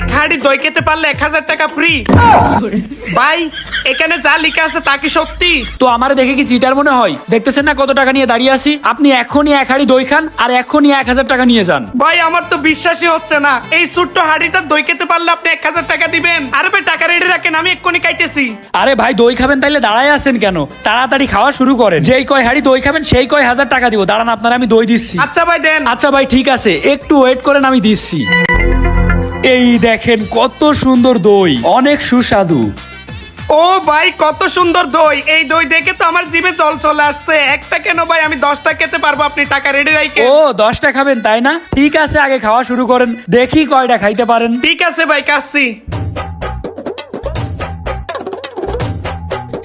এক হাড়ি দই খেতে পারলে এক হাজার টাকা ফ্রি ভাই এখানে যা লেখা আছে তা কি সত্যি? তো আমার দেখে কি চিটার মনে হয়? দেখতেছেন না কত টাকা নিয়ে দাঁড়িয়ে আছি? আপনি এখনই এক হাড়ি দই খান আর এখনই এক হাজার টাকা নিয়ে যান। ভাই আমার তো বিশ্বাসই হচ্ছে না। এই ছোট্ট হাড়িটা দই খেতে পারলে আপনি এক হাজার টাকা দিবেন। আরে ভাই টাকা রেডি রাখেন আমি এক্ষুনি খাইতেছি। আরে ভাই দই খাবেন তাইলে দাঁড়ায় আছেন কেন? তাড়াতাড়ি খাওয়া শুরু করেন। যেই কয় হাড়ি দই খাবেন সেই কয় হাজার টাকা দিব। দাঁড়ান আপনার আমি দই দিচ্ছি। আচ্ছা ভাই দেন। আচ্ছা ভাই ঠিক আছে। একটু ওয়েট করেন আমি দিচ্ছি। এই দেখেন কত সুন্দর দই। অনেক সুস্বাদু। ও ভাই কত সুন্দর দই। এই দই দেখে তো আমার জিভে জল চলে আসছে। একটা কেন ভাই? আমি দশটা খেতে পারব। আপনি টাকা রেডি রাখেন ও দশটা খাবেন তাই না? ঠিক আছে আগে খাওয়া শুরু করেন। দেখি কয়টা খাইতে পারেন। ঠিক আছে ভাই কাচ্ছি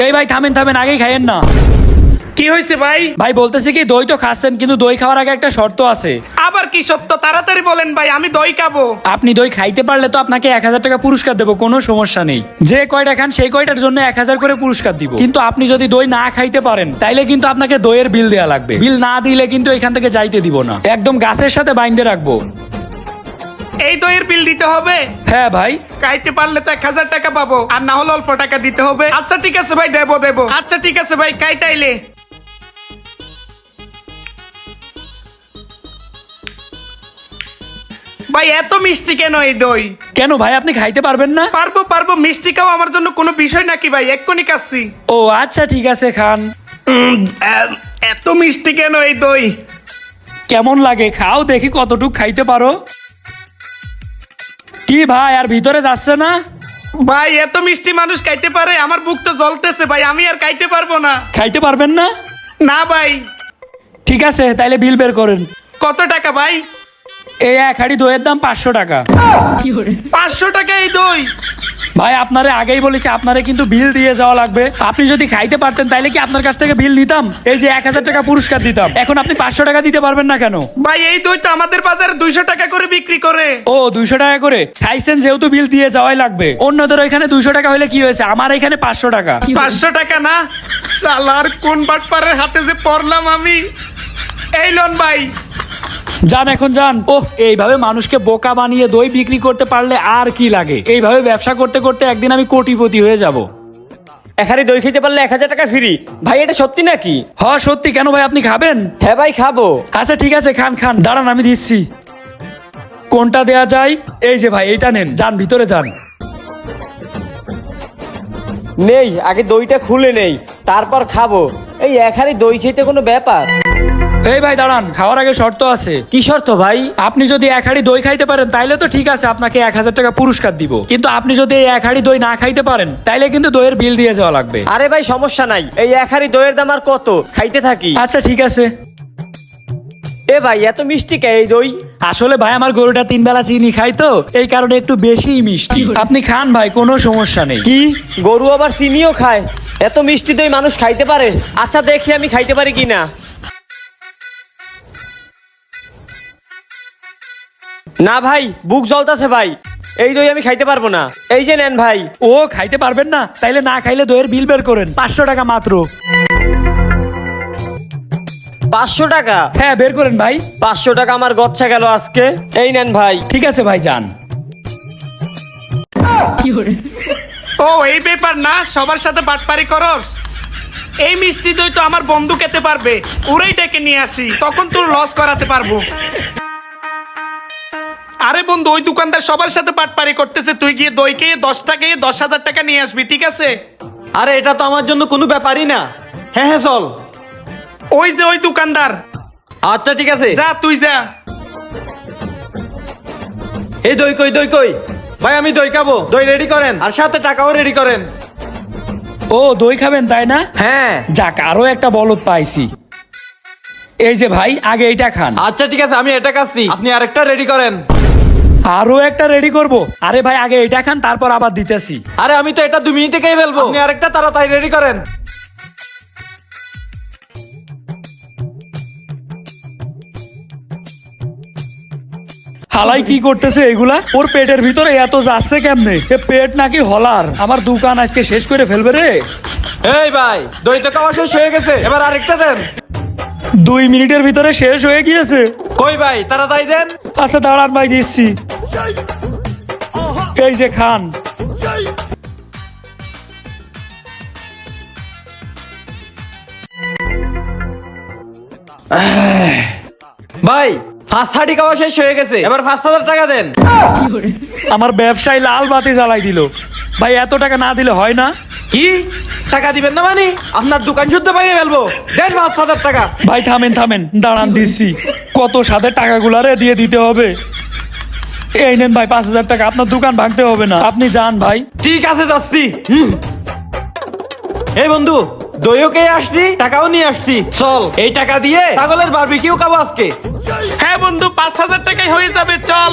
এই ভাই থামেন থামেন আগেই খাইয়েন না। কি হয়েছে ভাই? ভাই বলতেছে কি দই তো খাচ্ছেন কিন্তু দই খাওয়ার আগে একটা শর্ত আছে। কি সত্য? তাড়াতাড়ি বলেন ভাই আমি দই খাব। আপনি দই খাইতে পারলে তো আপনাকে এক হাজার টাকা পুরস্কার দেবো কোনো সমস্যা নেই। যে কয়টা খান সেই কয়টার জন্য এক হাজার করে পুরস্কার দিব। কিন্তু আপনি যদি দই না খাইতে পারেন তাইলে কিন্তু আপনাকে দইয়ের বিল দেওয়া লাগবে। বিল না দিলে কিন্তু এখান থেকে যাইতে দিব না। একদম গাছের সাথে বাইন্দে রাখব। এই দইয়ের বিল দিতে হবে? হ্যাঁ ভাই। খাইতে পারলে তো এক হাজার টাকা পাবো আর না হলে অল্প টাকা দিতে হবে। আচ্ছা ঠিক আছে ভাই দেবো দেবো। আচ্ছা ঠিক আছে ভাই কাইটাইলে ভাই এত মিষ্টি কেন এই দই? কেন ভাই আপনি খাইতে পারবেন না? পারব পারব মিষ্টি খাও আমার জন্য কোনো বিষয় নাকি ভাই? এক্ষুনি কাচ্ছি ও আচ্ছা ঠিক আছে খান। উম, এত মিষ্টি কেন এই দই? কেমন লাগে? খাও দেখি কতটুক খাইতে পারো। কি ভাই আর ভিতরে যাচ্ছে না? ভাই এত মিষ্টি মানুষ খাইতে পারে আমার বুক তো জ্বলতেছে ভাই আমি আর খাইতে পারব না। খাইতে পারবেন না? না ভাই। ঠিক আছে তাইলে বিল বের করেন। কত টাকা ভাই? এই এক হাড়ি দইয়ের দাম পাঁচশো টাকা। পাঁচশো টাকা এই দই। ভাই আপনারে আগেই বলেছি আপনারে কিন্তু বিল দিয়ে যাওয়া লাগবে। আপনি যদি খাইতে পারতেন তাইলে কি আপনার কাছ থেকে বিল নিতাম? এই যে এক হাজার টাকা পুরস্কার দিতাম। এখন আপনি পাঁচশো টাকা দিতে পারবেন না কেন? ভাই এই দই তো আমাদের বাজারে দুইশো টাকা করে বিক্রি করে। ও দুইশো টাকা করে? খাইছেন যেহেতু বিল দিয়ে যাওয়াই লাগবে। অন্যদের এখানে দুইশো টাকা হলে কি হয়েছে? আমার এখানে পাঁচশো টাকা। পাঁচশো টাকা না? সালার কোন বাটপারের হাতে যে পড়লাম আমি। এই লোন ভাই। যান এখন যান। ও এইভাবে মানুষকে বোকা বানিয়ে দই বিক্রি করতে পারলে আর কি লাগে? এইভাবে ব্যবসা করতে করতে একদিন আমি কোটিপতি হয়ে যাব। এখানে দই খেতে পারলে এক হাজার টাকা ফ্রি ভাই এটা সত্যি নাকি? হ সত্যি। কেন ভাই আপনি খাবেন? হ্যাঁ ভাই খাব। আচ্ছা ঠিক আছে খান খান। দাঁড়ান আমি দিচ্ছি। কোনটা দেয়া যায়? এই যে ভাই এইটা নেন। যান ভিতরে যান। নেই আগে দইটা খুলে নেই তারপর খাব। এই এখানে দই খেতে কোনো ব্যাপার? এই ভাই দাঁড়ান খাওয়ার আগে শর্ত আছে। কি শর্ত ভাই? আপনি যদি এক হাড়ি দই খাইতে পারেন তাইলে তো ঠিক আছে আপনাকে এক হাজার টাকা পুরস্কার দিব। কিন্তু আপনি যদি এই এক হাড়ি দই না খাইতে পারেন তাইলে কিন্তু দইয়ের বিল দিয়ে যাওয়া লাগবে। আরে ভাই সমস্যা নাই। এই এক হাড়ি দইয়ের দাম আর কত? খাইতে থাকি। আচ্ছা ঠিক আছে। এ ভাই এত মিষ্টি কে এই দই? আসলে ভাই আমার গরুটা তিন বেলা চিনি খাই তো এই কারণে একটু বেশি মিষ্টি। আপনি খান ভাই কোনো সমস্যা নেই। কি? গরু আবার চিনিও খায়? এত মিষ্টি দই মানুষ খাইতে পারে? আচ্ছা দেখি আমি খাইতে পারি কিনা। না ভাই বুক জ্বলতাছে ভাই। এই দই আমি খাইতে পারব না। এই যে নেন ভাই। ও খাইতে পারবেন না? তাইলে না খাইলে দইয়ের বিল বের করেন। পাঁচশো টাকা মাত্র। পাঁচশো টাকা? হ্যাঁ বের করেন ভাই। পাঁচশো টাকা আমার গচ্ছা গেল আজকে। এই নেন ভাই। ঠিক আছে ভাই যান। ও এই ব্যাপার না সবার সাথে বাটপারি করস। এই মিষ্টি দই তো আমার বন্ধু খেতে পারবে। ওরাই ডেকে নিয়ে আসি তখন তোর লস করাতে পারব। আরে বন্ধু ওই দোকানদার সবার সাথে বাটপারি করতেছে। তুই গিয়ে দই খেয়ে দশ টাকা দশ হাজার টাকা নিয়ে আসবি ঠিক আছে? আরে এটা তো আমার জন্য কোনো ব্যাপারই না। হ্যাঁ হ্যাঁ চল। ওই যে ওই দোকানদার। আচ্ছা ঠিক আছে। যা তুই যা। এই দই কই দই কই? ভাই আমি দই খাব। দই রেডি করেন। আর সাথে টাকাও রেডি করেন। ও দই খাবেন তাই না? হ্যাঁ। যাক আরও একটা বলদ পাইছি। এই যে ভাই আগে এটা খান। আচ্ছা ঠিক আছে আমি এটা খাচ্ছি। আপনি আরেকটা রেডি করেন। আরও একটা রেডি করব। আরে ভাই আগে এটা খান তারপর আবার দিতেছি। আরে আমি তো এটা দু মিনিটে খেয়ে ফেলব। আপনি আরেকটা তাড়াতাড়ি রেডি করেন। হালাই কি করতেছে এগুলা? ওর পেটের ভিতরে এত যাচ্ছে কেমনে? এ পেট নাকি হলার। আমার দোকান আজকে শেষ করে ফেলবে রে। এই ভাই দই তো খাওয়া শেষ হয়ে গেছে। এবার আরেকটা দেন। দুই মিনিটের ভিতরে শেষ হয়ে গিয়েছে। কই ভাই তাড়াতাড়ি দেন। আচ্ছা দাঁড়ান ভাই দিচ্ছি। এই যে খান। ভাই থার্টি খাওয়া শেষ হয়ে গেছে। এবার পাঁচ হাজার টাকা দেন। আমার ব্যবসায় লাল বাতি জ্বালাই দিল। ভাই এত টাকা না দিলে হয় না? কি? টাকা দিবেন না মানে? আপনার দোকান শুদ্ধ পাইয়ে ফেলব। দেন পাঁচ হাজার টাকা। ভাই থামেন থামেন। দাঁড়ান দিচ্ছি। কত সাথে টাকাগুলারে দিয়ে দিতে হবে? এই নেন ভাই পাঁচ হাজার টাকা। আপনার দোকান ভাঙতে হবে না। আপনি যান ভাই। ঠিক আছে যাচ্ছি। হুম। এই বন্ধু দইও কে আসছি টাকাও নিয়ে আসছি। চল এই টাকা দিয়ে ছাগলের বারবিকিউ খাব আজকে। হ্যাঁ বন্ধু পাঁচ হাজার টাকায় হয়ে যাবে চল।